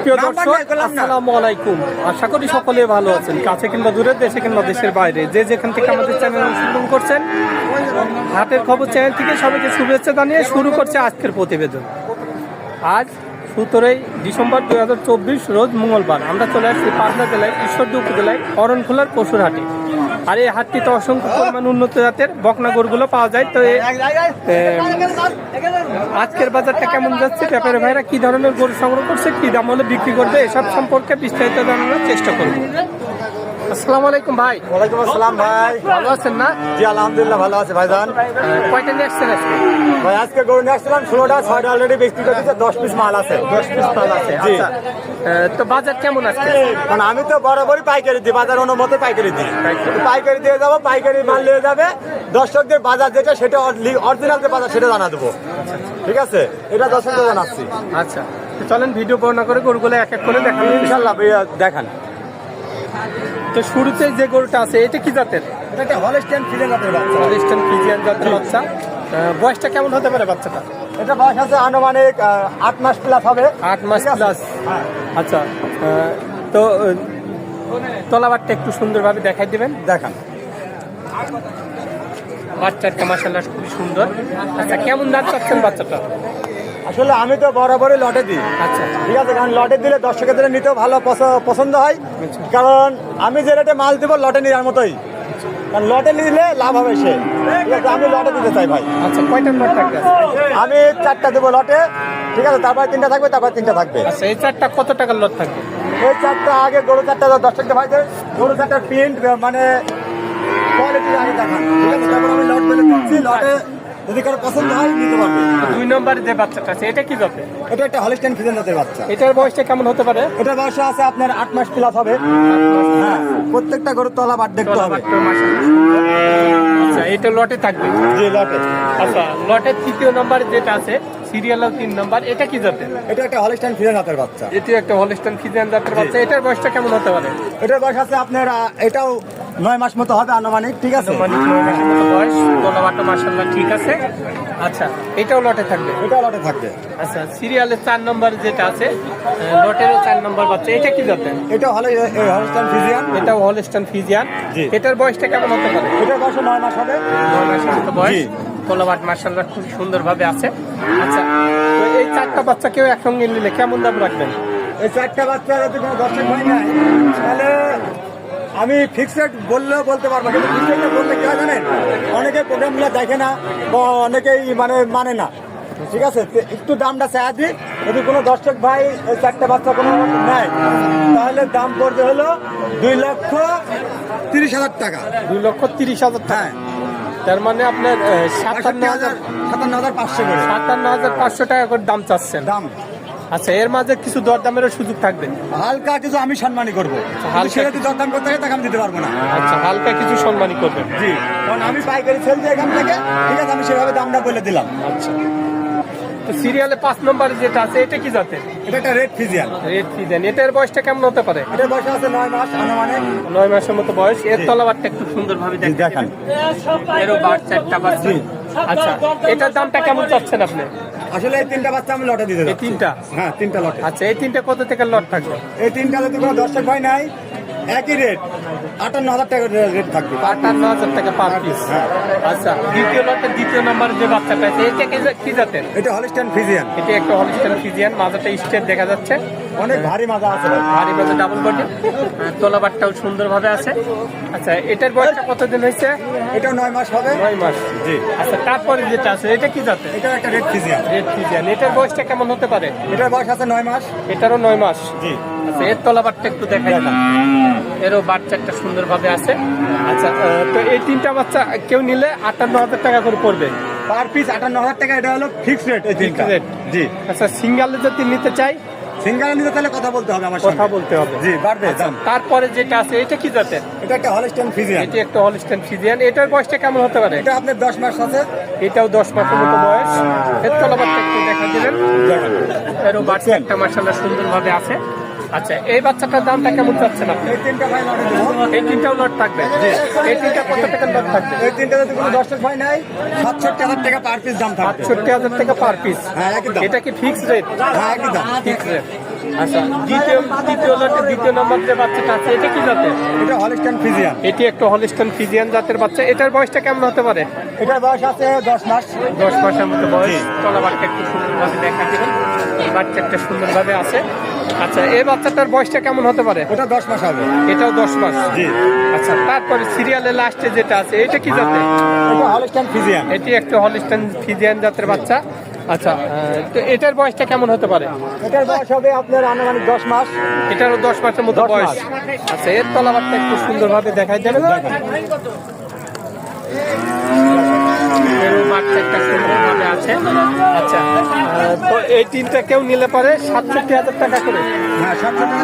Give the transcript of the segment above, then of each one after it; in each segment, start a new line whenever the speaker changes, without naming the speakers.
সুপ্রিয় দর্শক আসসালামু আলাইকুম। আশা করি সকলে ভালো আছেন। কাছে কিংবা দূরে দেশে কিংবা দেশের বাইরে। যে যেখান থেকে আমাদের চ্যানেল অনুসরণ করছেন হাটের খবর চ্যানেল থেকে সবাইকে শুভেচ্ছা জানিয়ে শুরু করছে আজকের প্রতিবেদন। আজ সতেরোই ডিসেম্বর দুই হাজার চব্বিশ রোজ মঙ্গলবার। আমরা চলে আসছি পাবনা জেলায় ঈশ্বরদী উপজেলায় অরণখোলার পশুর হাটে। আর এই তো অসংখ্য পরিমাণ উন্নত জাতের বকনা গরুগুলো পাওয়া যায়। তো আজকের বাজারটা কেমন যাচ্ছে ব্যাপারে ভাইরা? কি ধরনের গরু সংগ্রহ করছে, কি দাম হলে বিক্রি করবে, এসব সম্পর্কে বিস্তারিত জানানোর চেষ্টা করব। আসসালামু আলাইকুম ভাই।
ওয়ালাইকুম আসসালাম ভাই।
ভালো আছেন না?
জি আলহামদুলিল্লাহ ভালো আছে ভাইজান।
কয়টা নিয়ে আসছেন আজকে?
ভাই আজকে গরু নিয়ে আসছিলাম ষোলোটা ছয়টা অলরেডি বিক্রি করে দিচ্ছে দশ পিস মাল আছে।
দশ পিস মাল আছে। আচ্ছা। তো বাজার কেমন আজকে?
কারণ আমি তো বরাবরই পাইকারি দিই বাজার অনুমতে পাইকারি দিই। পাইকারি। দিয়ে যাব পাইকারি মাল নিয়ে যাবে। দর্শকদের বাজার যেটা সেটা অরিজিনাল যে বাজার সেটা জানা দেবো। ঠিক আছে? এটা দর্শকদের জানাচ্ছি।
আচ্ছা। চলেন ভিডিও বর্ণনা করে গরুগুলো এক এক করে দেখানো।
ইনশাল্লাহ দেখান।
তো শুরুতে যে গরুটা আছে এটা কি জাতের?
এটা একটা হলস্টেন ফিরে জাতের বাচ্চা।
ওয়েস্টার্ন ফিজিয়ান জাতের বাচ্চা। বয়সটা কেমন হতে পারে বাচ্চাটা?
এটা বয়স আছে আনুমানিক আট মাস প্লাস হবে।
আট মাস প্লাস
হ্যাঁ।
আচ্ছা তো তলাবারটা একটু সুন্দরভাবে দেখাই দিবেন।
দেখান।
বাচ্চাটা মাসাল্লাহ খুবই সুন্দর। আচ্ছা কেমন দাম চাচ্ছেন বাচ্চাটা?
আসলে আমি তো বরাবরই লটে দিই।
আচ্ছা।
ঠিক আছে কারণ লটে দিলে দর্শকের নিতেও ভালো পছ- পছন্দ হয়।
আচ্ছা।
কারণ আমি যে রেটে মাল দিব লটে নেওয়ার মতোই। কারণ লটে নিলে লাভ হবে সে। ঠিক আছে আমি লটে দিতে চাই ভাই।
আচ্ছা কয়টা থাকবে
আমি চারটা দেবো লটে। ঠিক আছে তারপর তিনটা থাকবে তারপর তিনটা থাকবে।
আচ্ছা এই চারটা কত টাকার লট থাকবে?
এই চারটা আগে গরু চারটা দর্শকটা ভাইদের গরু চারটার প্রিন্ট মানে কোয়ালিটি আগে দেখান। ঠিক আছে তারপর আমি লট বলে দিচ্ছি লটে যদি কারও পছন্দ হয় নিতে পারবে।
দুই নম্বর যে বাচ্চাটা আছে এটা কি যাবে
এটা একটা হলিস্টাইন ফিজেন জাতের বাচ্চা।
এটার বয়সটা কেমন হতে পারে?
এটা বয়স আছে আপনার আট মাস প্লাস হবে। হ্যাঁ প্রত্যেকটা গরুর তলা বাট দেখতে হবে।
আচ্ছা এটা লটে থাকবে?
জি লটে।
আচ্ছা লটের তৃতীয় নম্বর যেটা আছে সিরিয়াল তিন নম্বর। এটা কি জাতের?
এটা একটা হলিস্টাইন ফিজেন জাতের বাচ্চা।
এটি একটা হলিস্টান ফিজিয়ান জাতের বাচ্চা। এটার বয়সটা কেমন হতে পারে?
এটার বয়স আছে আপনার এটাও নয় মাস মতো হবে আনুমানিক ঠিক আছে?
মানে নয় মাসের মতো বয়স। তলাবারটা মাশাআল্লাহ ঠিক আছে। আচ্ছা এটাও লটে থাকবে?
এটাও লটে থাকবে।
আচ্ছা সিরিয়ালের চার নম্বর যেটা আছে লটেরও চার নম্বর বাচ্চা। এটা কি জাতের?
এটা হলে হলিস্টাইন ফিজিয়ান।
এটাও হলিস্টান ফিজিয়ান। এটার বয়সটা কেমন হতে পারে?
এটার বয়স নয় মাস হবে।
নয় মাসের মতো বয়স।
জি।
তলাবাট মার্শাল্লাহ খুব সুন্দরভাবে আছে। আচ্ছা তো এই চারটা বাচ্চা কেউ একসঙ্গে নিলে কেমন দাম রাখবেন?
এই চারটা বাচ্চা যদি কোনো দর্শক হয় নাই তাহলে আমি ফিক্সড বললেও বলতে পারব কিন্তু ফিক্সড বললে কি হয় জানেন? অনেকে প্রোগ্রামগুলো দেখে না বা অনেকেই মানে মানে না। ঠিক আছে? একটু দামটা চাই দিই। যদি কোনো দর্শক ভাই এই চারটা বাচ্চা কোনো নেয় তাহলে দাম পড়বে হলো দুই লক্ষ তিরিশ হাজার টাকা।
দুই লক্ষ তিরিশ হাজার টাকা।
হ্যাঁ।
তার মানে আপনার সাতান্ন হাজার
সাতান্ন হাজার পাঁচশো করে।
সাতান্ন হাজার পাঁচশো টাকা করে দাম চাচ্ছেন।
দাম।
আচ্ছা এর মাঝে কিছু দরদামের সুযোগ থাকবে।
হালকা কিছু আমি সম্মানই করব।
হালকা
সে যদি দরদাম করতে হয় তাকে আমি দিতে পারব না।
আচ্ছা হালকা কিছু সম্মানই করবেন।
জি কারণ আমি পাইকারি সেল দিই এখান থেকে ঠিক আছে আমি সেভাবে দামটা বলে দিলাম।
আচ্ছা। তো সিরিয়ালে পাঁচ নম্বরে যেটা আছে এটা কি জাতের?
এটা একটা রেড ফিজিয়ান
রেড ফিজেন এটার বয়সটা কেমন হতে পারে?
এটার বয়স আছে নয় মাস আনুমানিক।
নয় মাসের মতো বয়স। এর তলাবারটা একটু সুন্দরভাবে দেখান। এরও বার চারটা বাচ্চা। আচ্ছা এটার দামটা কেমন চাচ্ছেন আপনি?
আসলে এই তিনটা বাচ্চা আমি লটে দিতে
তিনটা?
হ্যাঁ তিনটা লটে
আচ্ছা এই তিনটা কত থেকে লট থাকবে?
এই তিনটা যদি কোনো দর্শক ভাই নাই একই রেট আটান্ন হাজার টাকা রেট থাকবে।
আটান্ন হাজার টাকা পার পিস
হ্যাঁ।
আচ্ছা দ্বিতীয় লটের দ্বিতীয় নম্বর যে বাচ্চাটা আছে এটা কি কি জাতের?
এটা হলিস্টান ফিজিয়ান
এটা একটা হলিস্টান ফিজিয়ান মাথাটা স্টেট দেখা যাচ্ছে।
অনেক ভারী মাজা আছে
ভারী মাঝে ডাবল বডি তলাবারটাও সুন্দরভাবে আছে। আচ্ছা এটার বয়সটা কতদিন হয়েছে?
এটা নয় মাস হবে।
নয় মাস।
জি।
আচ্ছা তারপরে যেটা আছে এটা কি জাতের?
এটা একটা রেড ফিজিয়ান
রেড ফিজিয়ান এটার বয়সটা কেমন হতে পারে?
এটার বয়স আছে নয় মাস।
এটারও নয় মাস।
জি।
আচ্ছা এর তলাবারটা একটু দেখাই দিলাম এরও বাচ্চাটা সুন্দরভাবে আছে। আচ্ছা তো এই তিনটা বাচ্চা কেউ নিলে আটান্ন হাজার টাকা করে পড়বে।
পার পিস আটান্ন হাজার টাকা এটা হলো ফিক্স রেট এই তিনটা।
Rate?
জি।
আচ্ছা সিঙ্গালে যদি নিতে চাই?
সিঙ্গাল নিতে তাহলে কথা বলতে হবে আমার
কথা বলতে হবে।
জি বাড়বে দাম।
তারপরে যেটা আছে এটা কি
এটা একটা হলিস্টান ফিজিয়ান
এটি একটা হলিস্টান ফিজিয়ান এটার বয়সটা কেমন হতে পারে?
এটা আপনার দশ মাস আছে।
এটাও দশ মাসের মতো বয়স। এর তলাবারটা একটু দেখা দিলেন এরও বাচ্চা একটা মাসাল্লাহ সুন্দরভাবে আছে। আচ্ছা এই বাচ্চাটার দামটা কেমন চাচ্ছেন আপনি?
এই
তিনটাও লট থাকবে? এই তিনটা কত টাকার লট থাকবে?
এই তিনটা যদি কোনো দশ ভয় নাই। সাতষট্টি হাজার টাকা পার পিস দাম থাকবে।
সাতষট্টি হাজার টাকা পার পিস
হ্যাঁ,
এটা কি ফিক্স রেট
হ্যাঁ একদম দাম।
ফিক্স রেট আচ্ছা দ্বিতীয় দ্বিতীয় লটে দ্বিতীয় নম্বর যে বাচ্চাটা আছে এটা কি জাতের?
এটা হলিস্টান ফিজিয়ান
এটি একটা হলিস্টন ফিজিয়ান জাতের বাচ্চা। এটার বয়সটা কেমন হতে পারে?
এটার বয়স আছে দশ মাস।
দশ মাসের মতো বয়স। তলাবারটা একটু সুন্দরভাবে দেখা দিবেন এই বাচ্চাটা সুন্দরভাবে আছে। আচ্ছা এই বাচ্চাটার বয়সটা কেমন হতে পারে?
ওটা দশ মাস হবে।
এটাও দশ মাস।
জি।
আচ্ছা তারপরে সিরিয়ালের লাস্টে যেটা আছে এটা কি জাতের?
এটা হলিস্টান ফিজিয়ান
এটি একটা হলিস্টন ফিজিয়ান জাতের বাচ্চা। আচ্ছা তো এটার বয়সটা কেমন হতে পারে?
এটার বয়স হবে আপনার আনুমানিক দশ মাস।
এটারও দশ মাসের মতো বয়স। আচ্ছা এর তলাবারটা একটু সুন্দরভাবে দেখাই যাবে এরও একটা সুন্দরভাবে আছে। আচ্ছা এই তিনটা কেউ নিলে পারে সাতষট্টি হাজার টাকা করে।
হ্যাঁ টাকা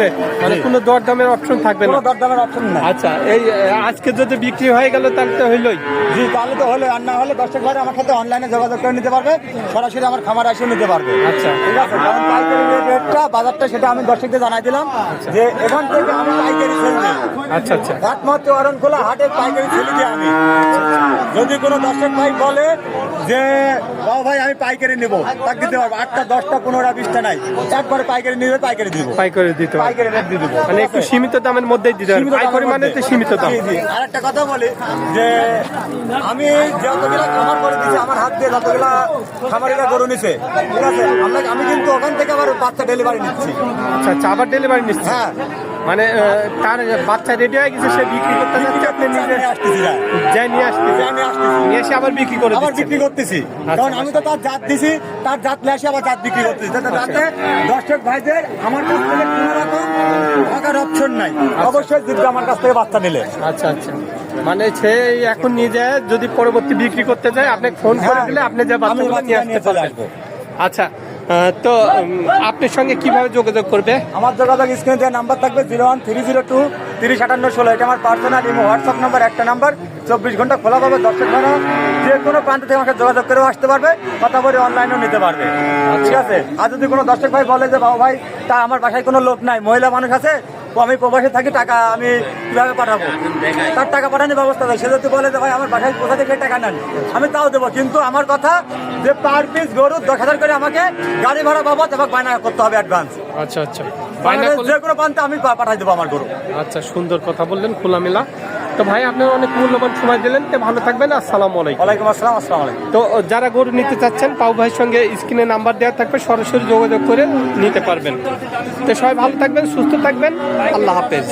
রেট
মানে। কোনো দরদামের অপশন থাকবে না।
দরদামের অপশন নাই।
আচ্ছা এই আজকে যদি বিক্রি হয়ে গেল তাহলে তো হইলই।
জি তাহলে তো হলো আর না হলে ভাই আমার সাথে অনলাইনে যোগাযোগ করে নিতে পারবে সরাসরি আমার খামার এসে নিতে পারবে।
আচ্ছা।
ঠিক আছে কারণ পাইকারি রেটটা বাজারটা সেটা আমি দর্শকদের জানাই দিলাম যে এখান থেকে আমি পাইকারি সেল দিই
আচ্ছা আচ্ছা।
হাটে পাইকারি সেল দিই আমি। যদি কোনো দর্শক ভাই বলে যে ভাই আমি পাইকারি নেব। তাকে দিতে পারব আটটা দশটা পনেরোটা বিশটা নাই। একবারে পাইকারি নিবে পাইকারি দিব।
পাই করে দিতে
পাইকারি রেট দিয়ে দেবো।
মানে একটু সীমিত দামের মধ্যেই দিতে হবে। পাইকারি মানে তো সীমিত দাম।
আর একটা কথা বলি যে আমি যতগুলা খামার করে দিচ্ছি আমার হাত দিয়ে যতগুলা খামারিরা গরু নিছে ঠিক আছে? আমি কিন্তু ওখান থেকে আবার বাচ্চা ডেলিভারি নিচ্ছি।
আচ্ছা আচ্ছা আবার ডেলিভারি নিচ্ছে
হ্যাঁ।
মানে তার বাচ্চা রেডি হয়ে গেছে সে বিক্রি করতে যাচ্ছে আপনি নিজে
নিয়ে আসতেছি যা।
যাই নিয়ে আসতে
যা নিয়ে আসতেছি।
নিয়ে এসে আবার বিক্রি করে
আবার বিক্রি করতেছি। কারণ আমি তো তার জাত দিছি তার জাত নিয়ে আসে আবার জাত বিক্রি করতেছি। যাতে যাতে দর্শক ভাইদের আমার কাছ থেকে কোনো রকম টাকার অপশন নাই। অবশ্যই জিতবে আমার কাছ থেকে বাচ্চা নিলে।
আচ্ছা আচ্ছা। মানে সে এখন নিয়ে যায় যদি পরবর্তী বিক্রি করতে যায় আপনি ফোন করে
হ্যাঁ।
দিলে আপনি যে
আমি
বাচ্চাগুলো
বাচ্চা
নিয়ে আসতে
চলে
পারবেন। আচ্ছা। তো আপনার সঙ্গে কীভাবে যোগাযোগ করবে?
আমার যোগাযোগ স্ক্রিনে দেওয়া নাম্বার থাকবে zero one three zero two তিরিশ আটান্ন ষোলো। এটা আমার পার্সোনাল ইমো হোয়াটসঅ্যাপ নাম্বার একটা নাম্বার চব্বিশ ঘণ্টা খোলা পাবে দর্শক ঘন যে কোনো প্রান্ত থেকে আমাকে যোগাযোগ করেও আসতে পারবে কথা বলে অনলাইনেও নিতে পারবে। ঠিক আছে? আর যদি কোনো দর্শক ভাই বলে যে বাবা ভাই তা আমার বাসায় কোনো লোক নাই মহিলা মানুষ আছে আমি প্রবাসে থাকি টাকা আমি কীভাবে পাঠাবো? তার টাকা পাঠানোর ব্যবস্থা দেয় সে যদি বলে যে ভাই আমার বাসায় কোথা থেকে টাকা নেন আমি তাও দেবো। কিন্তু আমার কথা যে পার পিস গরু দশ হাজার করে আমাকে গাড়ি ভাড়া বাবদ আমাকে বায়না করতে হবে অ্যাডভান্স
আচ্ছা আচ্ছা।
যে কোনো প্রান্তে আমি পা- পাঠাই দেবো আমার গরু।
আচ্ছা সুন্দর কথা বললেন খোলামেলা। তো ভাই আপনার অনেক মূল্যবান সময় দিলেন। তো ভালো থাকবেন আসসালামু আলাইকুম।
ওয়ালাইকুম আসসালাম আসসালাম আলাইকুম।
তো যারা গরু নিতে চাচ্ছেন পাউ ভাইয়ের সঙ্গে স্ক্রিনে নাম্বার দেওয়া থাকবে সরাসরি যোগাযোগ করে নিতে পারবেন। তো সবাই ভালো থাকবেন সুস্থ থাকবেন। আল্লাহ হাফেজ।